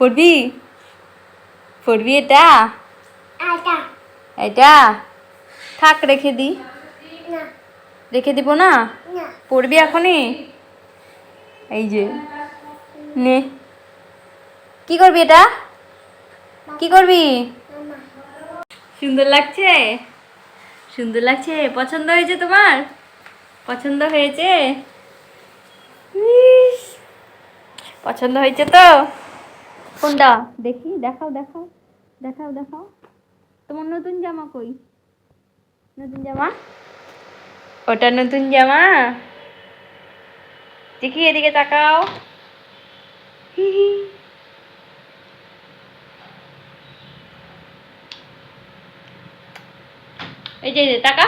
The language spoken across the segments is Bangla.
পড়বি? পড়বি এটা? এটা? থাক রেখে দি। রেখে দিব না? পড়বি এখনই? এই যে। নে। কি করবি এটা? কি করবি? সুন্দর লাগছে? সুন্দর লাগছে? পছন্দ হয়েছে তোমার? পছন্দ হয়েছে? পছন্দ হয়েছে তো? কোনটা? দেখি দেখাও দেখাও দেখাও দেখাও। তোমার নতুন জামা কই? নতুন জামা? ওটা নতুন জামা। দেখি এদিকে তাকাও। এই যে এই যে, টাকা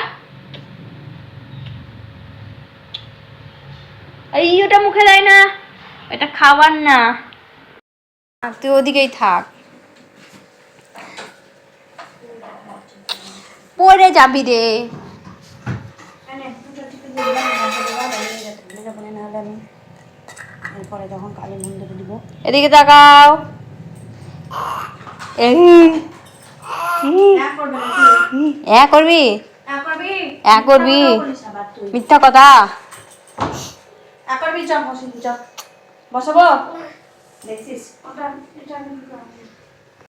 এই ওটা মুখে দেয় না। এটা খাবার না। তুই ওদিকেই থাক। পরে যাবি রে। এদিকে তাকাও। এ করবি? এ করবি। মিথ্যা কথা। চ বসাবো? দেখছিস ওটা এটা আমি